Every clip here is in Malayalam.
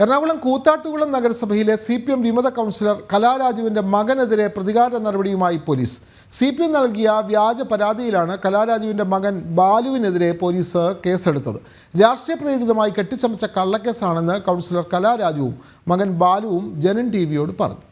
എറണാകുളം കൂത്താട്ടുകുളം നഗരസഭയിലെ സി പി എം വിമത കൗൺസിലർ കലാരാജുവിന്റെ മകനെതിരെ പ്രതികാര നടപടിയുമായി പോലീസ്. സി പി എം നൽകിയ വ്യാജ പരാതിയിലാണ് കലാരാജുവിന്റെ മകൻ ബാലുവിനെതിരെ പോലീസ് കേസെടുത്തത്. രാഷ്ട്രീയ പ്രേരിതമായി കെട്ടിച്ചമച്ച കള്ളക്കേസാണെന്ന് കൗൺസിലർ കലാരാജുവും മകൻ ബാലുവും ജനൻ ടി വിയോട് പറഞ്ഞു.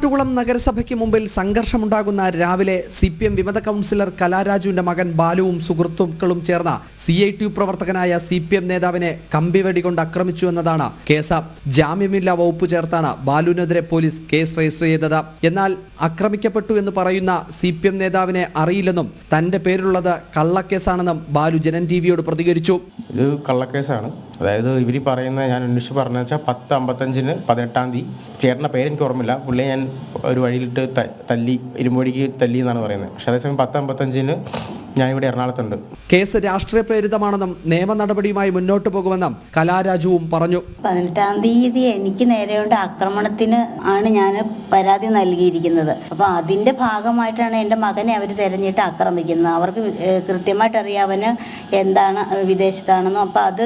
കാട്ടുകുളം നഗരസഭയ്ക്ക് മുമ്പിൽ സംഘർഷമുണ്ടാകുന്ന രാവിലെ സി പി എം വിമത കൗൺസിലർ കലാരാജുവിന്റെ മകൻ ബാലുവും സുഹൃത്തുക്കളും ചേർന്ന സി ഐ ടി യു പ്രവർത്തകനായ സി പി എം നേതാവിനെ കമ്പിവെടി കൊണ്ട് ആക്രമിച്ചു എന്നതാണ് കേസ്. ജാമ്യമില്ലാ വകുപ്പ് ചേർത്താണ് ബാലുവിനെതിരെ പോലീസ് കേസ് രജിസ്റ്റർ ചെയ്തത്. എന്നാൽ ആക്രമിക്കപ്പെട്ടു എന്ന് പറയുന്ന സി പി എം നേതാവിനെ അറിയില്ലെന്നും തന്റെ പേരിലുള്ളത് കള്ളക്കേസാണെന്നും ബാലു ജനൻ ടി വിയോട് പ്രതികരിച്ചു. ഇത് കള്ളക്കേസാണ്. അതായത് ഇവർ പറയുന്ന ഞാൻ അന്വേഷിച്ച് പറഞ്ഞു വെച്ചാൽ പത്ത് അമ്പത്തഞ്ചിന് പതിനെട്ടാം തീയതി ചേട്ടന്റെ പേര് എനിക്ക് ഓർമ്മയില്ല. പുള്ളിയെ ഞാൻ ഒരു വഴിയിലിട്ട് തല്ലി ഇരുമ്പൊടിക്ക് തല്ലി എന്നാണ് പറയുന്നത്. പക്ഷേ അതേസമയം പത്ത് അമ്പത്തഞ്ചിന് ഞാൻ ഇവിടെ എറണാകുളത്തുണ്ട്. കേസ് രാഷ്ട്രീയ പ്രേരിതമാണെന്നും നിയമ നടപടിയുമായി മുന്നോട്ട് പോകുമെന്നും കലാരാജുവും പറഞ്ഞു. പതിനെട്ടാം തീയതി എനിക്ക് നേരെയുള്ള ആക്രമണത്തിന് ആണ് ഞാൻ പരാതി നൽകിയിരിക്കുന്നത്. അപ്പൊ അതിന്റെ ഭാഗമായിട്ടാണ് എന്റെ മകനെ അവർ തെരഞ്ഞിട്ട് ആക്രമിക്കുന്നത്. അവർക്ക് കൃത്യമായിട്ട് അറിയാവന് എന്താണ് വിദേശത്താണെന്നും. അപ്പോൾ അത്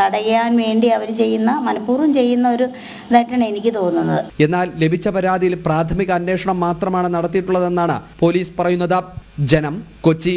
തടയാൻ വേണ്ടി അവർ ചെയ്യുന്ന മനഃപൂർവം ചെയ്യുന്ന ഒരു ഇതായിട്ടാണ് എനിക്ക് തോന്നുന്നത്. എന്നാൽ ലഭിച്ച പരാതിയിൽ പ്രാഥമിക അന്വേഷണം മാത്രമാണ് നടത്തിയിട്ടുള്ളതെന്നാണ് പോലീസ് പറയുന്നത്. ജനം കൊച്ചി